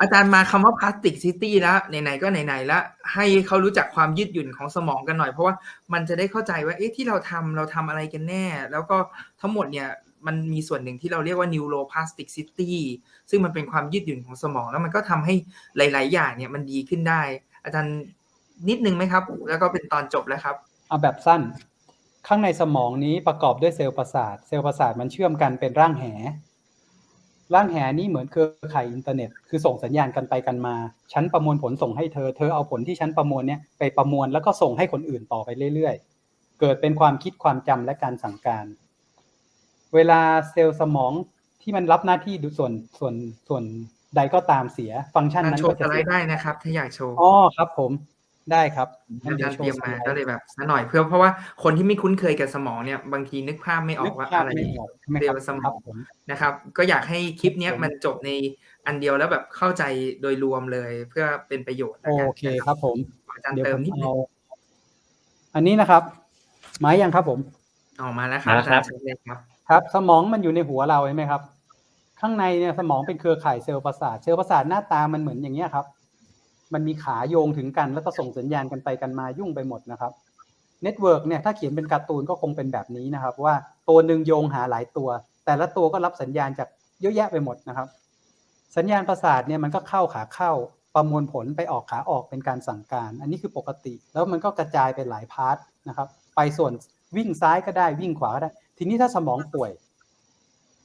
อาจารย์มาคำว่าพลาสติกซิตี้แล้วไหนๆก็ไหนๆแล้วให้เขารู้จักความยืดหยุ่นของสมองกันหน่อย เพราะว่ามันจะได้เข้าใจว่าเอ๊ะที่เราทำเราทำอะไรกันแน่ แล้วก็ทั้งหมดเนี่ยมันมีส่วนหนึ่งที่เราเรียกว่า neuroplasticity ซึ่งมันเป็นความยืดหยุ่นของสมอง แล้วมันก็ทำให้หลาย ๆ อย่างเนี่ยมันดีขึ้นได้ อาจารย์นิดนึงไหมครับ แล้วก็เป็นตอนจบแล้วครับเอาแบบสั้น ข้างในสมองนี้ประกอบด้วยเซลล์ประสาท เซลล์ประสาทมันเชื่อมกันเป็นร่างแห ร่างแหนี้เหมือนเครือข่ายอินเทอร์เน็ต คือส่งสัญญาณกันไปกันมา ฉันประมวลผลส่งให้เธอ เธอเอาผลที่ฉันประมวลเนี่ยไปประมวลแล้วก็ส่งให้คนอื่นต่อไปเรื่อยๆ เกิดเป็นความคิดความจำและการสั่งการ เวลาเซลล์สมองที่มันรับหน้าที่ดูส่วนส่วนส่วนใดก็ตามเสีย ฟังก์ชันอาจารนั้ย์นโชก็ว์สจะไลเสียด์ได้นะครับ ถ้าอยากโชว์ อ๋อครับผม ได้ครับงั้นอาเดี๋จายรวย์โชเตรียว์มสมาไลก็ด์เลยแบบซะหน่อยเพื่อเพราะว่าคนที่ไม่คุ้นเคยกับสมองเนี่ยบางทีนึกภาพไม่ออนึกกว่าภาพอะไรไม่ออกใช่ไหมเรีคยรักบว่าสมครัอบงผมนะครับ ก็อยากให้คลิปเนี้ยผมมันจบในอันเดียวแล้วแบบเข้าใจโดยรวมเลยเพื่อเป็นประโยชน์โอแล้วกันเคครับผมอาจารย์เดี๋ยวเติผมมนิดนึเอางอันนี้นะครับไม้ยังครับผมออกมาแล้วครับมาอาครัจารบย์เชิญเลยครับครับ สมองมันอยู่ในหัวเราใช่ไหมครับ ข้างในเนี่ยสมองเป็นเครือข่ายเซลล์ประสาทเซลล์ประสาทหน้าตามันเหมือนอย่างเงี้ยครับ มันมีขาโยงถึงกันแล้วก็ส่งสัญญาณกันไปกันมายุ่งไปหมดนะครับเน็ตเวิร์กเนี่ยถ้าเขียนเป็นการ์ตูนก็คงเป็นแบบนี้นะครับ ว่าตัวหนึ่งโยงหาหลายตัว แต่ละตัวก็รับสัญญาณจากเยอะแยะไปหมดนะครับ สัญญาณประสาทเนี่ยมันก็เข้าขาเข้าประมวลผลไปออกขาออกเป็นการสั่งการ อันนี้คือปกติ แล้วมันก็กระจายไปหลายพาร์ทนะครับ ไปส่วนวิ่งซ้ายก็ได้วิ่งขวาก็ได้ ทีนี้ถ้าสมองป่วย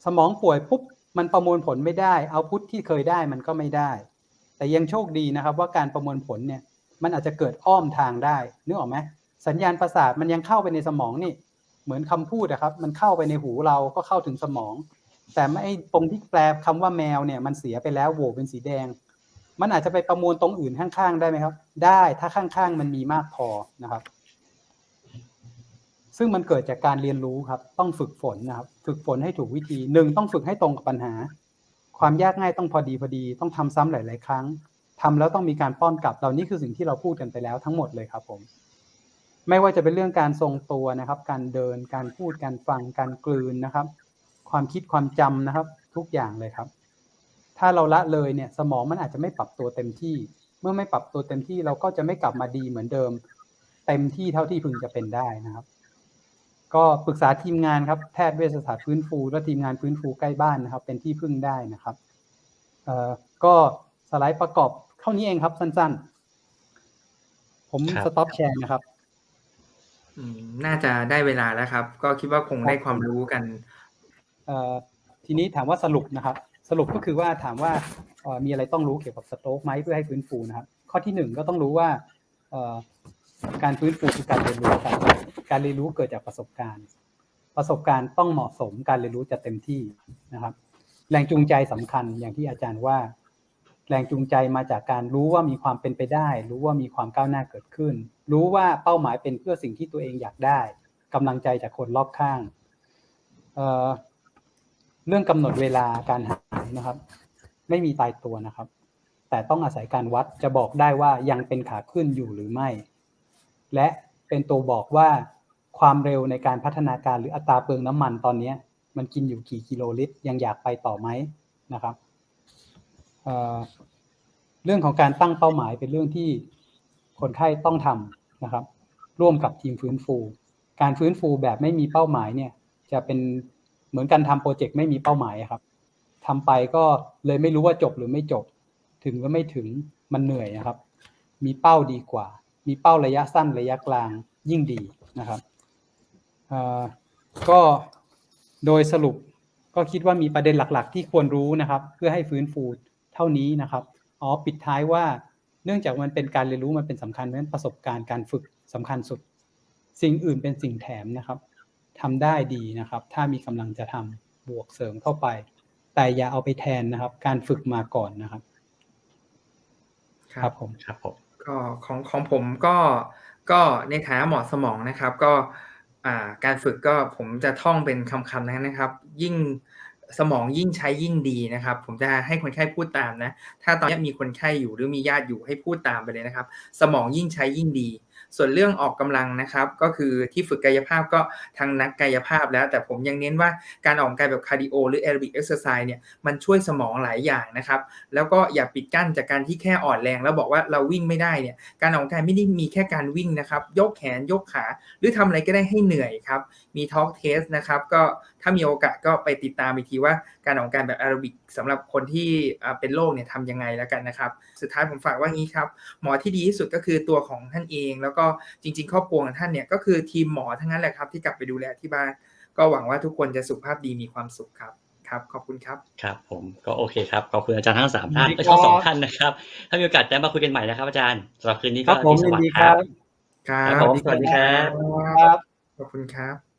สมองป่วยปุ๊บมันประมวลผลไม่ได้เอาพุทที่เคยได้มันก็ไม่ได้ แต่ยังโชคดีนะครับว่าการประมวลผลเนี่ยมันอาจจะเกิดอ้อมทางได้นึกออกไหมสัญญาณประสาทมันยังเข้าไปในสมองนี่ เหมือนคำพูดนะครับ มันเข้าไปในหูเราก็เข้าถึงสมอง แต่ไม่ตรงที่แปลคำว่าแมวเนี่ยมันเสียไปแล้วโหวเป็นสีแดง มันอาจจะไปประมวลตรงอื่นข้างๆ ได้ไหมครับ ได้ถ้าข้างๆมันมีมากพอนะครับ ซึ่งมันเกิดจากการเรียนรู้ครับ ต้องฝึกฝนนะครับ ฝึกฝนให้ถูกวิธีหนึ่งต้องฝึกให้ตรงกับปัญหา ความยากง่ายต้องพอดีพอดีต้องทำซ้ำหลาย ๆ ครั้งทำแล้วต้องมีการป้อนกลับเหล่านี้คือสิ่งที่เราพูดกันไปแล้วทั้งหมดเลยครับผม ไม่ว่าจะเป็นเรื่องการทรงตัวนะครับ การเดินการพูดการฟังการกลืนนะครับ ความคิดความจำนะครับ ทุกอย่างเลยครับ ถ้าเราละเลยเนี่ยสมองมันอาจจะไม่ปรับตัวเต็มที่ เมื่อไม่ปรับตัวเต็มที่เราก็จะไม่กลับมาดีเหมือนเดิม เต็มที่เท่าที่พึงจะเป็นได้นะครับ ก็ปรึกษาทีมงานครับแพทย์เวชศาสตร์ฟื้นฟูและทีมงานฟื้นฟูใกล้บ้านนะครับ เป็นที่พึ่งได้นะครับเอ่อก็สไลด์ประกอบเท่านี้เองครับสั้นๆ ผมครับสต็อปแชร์นะครับอืมน่าจะได้เวลาแล้วครับ ก็คิดว่าคงได้ความรู้กันเอ่อทีนี้ถามว่าสรุปนะครับ สรุปก็คือว่าถามว่าเอ่อมีอะไรต้องรู้เกี่ยวกับสโตรกไหมเพื่อให้ฟื้นฟูนะครับ ข้อที่หนึ่งก็ต้องรู้ว่าเอ่อ การฟื้นฟูคือการเรียนรู้ครับการเรียนรู้เกิดจากประสบการณ์ ประสบการณ์ต้องเหมาะสมการเรียนรู้จะเต็มที่นะครับ แรงจูงใจสำคัญอย่างที่อาจารย์ว่า แรงจูงใจมาจากการรู้ว่ามีความเป็นไปได้ รู้ว่ามีความก้าวหน้าเกิดขึ้น รู้ว่าเป้าหมายเป็นเพื่อสิ่งที่ตัวเองอยากได้กำลังใจจากคนรอบข้างเเรื่องกำหนดเวลาการหายนะครับ ไม่มีตายตัวนะครับ แต่ต้องอาศัยการวัดจะบอกได้ว่ายังเป็นขาขึ้นอยู่หรือไม่ และเป็นตัวบอกว่าความเร็วในการพัฒนาการหรืออัตราเปลืองน้ำมันตอนนี้มันกินอยู่กี่กิโลลิตร ยังอยากไปต่อไหมนะครับเเรื่องของการตั้งเป้าหมายเป็นเรื่องที่คนไข้ต้องทำนะครับ ร่วมกับทีมฟื้นฟู การฟื้นฟูแบบไม่มีเป้าหมายเนี่ย จะเป็นเหมือนกันทำโปรเจกต์ไม่มีเป้าหมายครับทำไปก็เลยไม่รู้ว่าจบหรือไม่จบ ถึงก็ไม่ถึงมันเหนื่อยนะครับ มีเป้าดีกว่า มีเป้าระยะสั้นระยะกลางยิ่งดีนะครับเอ่อก็โดยสรุปก็คิดว่ามีประเด็นหลักๆ ที่ควรรู้นะครับ เพื่อให้ฟื้นฟูเท่านี้นะครับอ๋อปิดท้ายว่าเนื่องจากมันเป็นการเรียนรู้มันเป็นสำคัญเพราะฉะนั้นประสบการณ์การฝึกสำคัญสุด สิ่งอื่นเป็นสิ่งแถมนะครับทำได้ดีนะครับ ถ้ามีกำลังจะทำบวกเสริมเข้าไป แต่อย่าเอาไปแทนนะครับ การฝึกมาก่อนนะครับ ครับผมครับผม ก็ของของผมก็ก็ในฐานะหมอสมองนะครับ ก็อ่าการฝึกก็ผมจะท่องเป็นคำๆนั้นนะครับ ยิ่งสมองยิ่งใช้ยิ่งดีนะครับ ผมจะให้คนไข้พูดตามนะ ถ้าตอนนี้มีคนไข้อยู่หรือมีญาติอยู่ให้พูดตามไปเลยนะครับ สมองยิ่งใช้ยิ่งดี ส่วนเรื่องออกกำลังนะครับ ก็คือที่ฝึกกายภาพก็ทางนักกายภาพแล้ว แต่ผมยังเน้นว่าการออกกำลังกายแบบคาร์ดิโอหรือแอโรบิกเอ็กซ์ไซส์เนี่ยมันช่วยสมองหลายอย่างนะครับ แล้วก็อย่าปิดกั้นจากการที่แค่อ่อนแรง แล้วบอกว่าเราวิ่งไม่ได้เนี่ยการออกกำลังกายไม่ได้มีแค่การวิ่งนะครับ ยกแขนยกขา หรือทำอะไรก็ได้ให้เหนื่อยครับมีทอล์กเทสนะครับก็ ถ้ามีโอกาสก็ไปติดตามอีกทีว่าการออกกำลังกายแบบแอโรบิกสำหรับคนที่อ่าเป็นโรคเนี่ยทำยังไงแล้วกันนะครับ สุดท้ายผมฝากว่างี้ครับ หมอที่ดีที่สุดก็คือตัวของท่านเอง แล้วก็จริง ๆ ครอบครัวของท่านเนี่ยก็คือทีมหมอทั้งนั้นแหละครับ ที่กลับไปดูแลที่บ้าน ก็หวังว่าทุกคนจะสุขภาพดีมีความสุขครับครับขอบคุณครับครับ ผมก็โอเคครับขอบคุณอาจารย์ทั้งสามท่านยินดีและทั้งสองครับท่านนะครับถ้ามีโอกาสจะมาคุยกันใหม่นะครับอาจารย์สำหรับคืนนี้คก็รับผมสยินวัสดีดีคครัรับบครัครับบผมสวัสดีครับ ครับขอบคุณครับ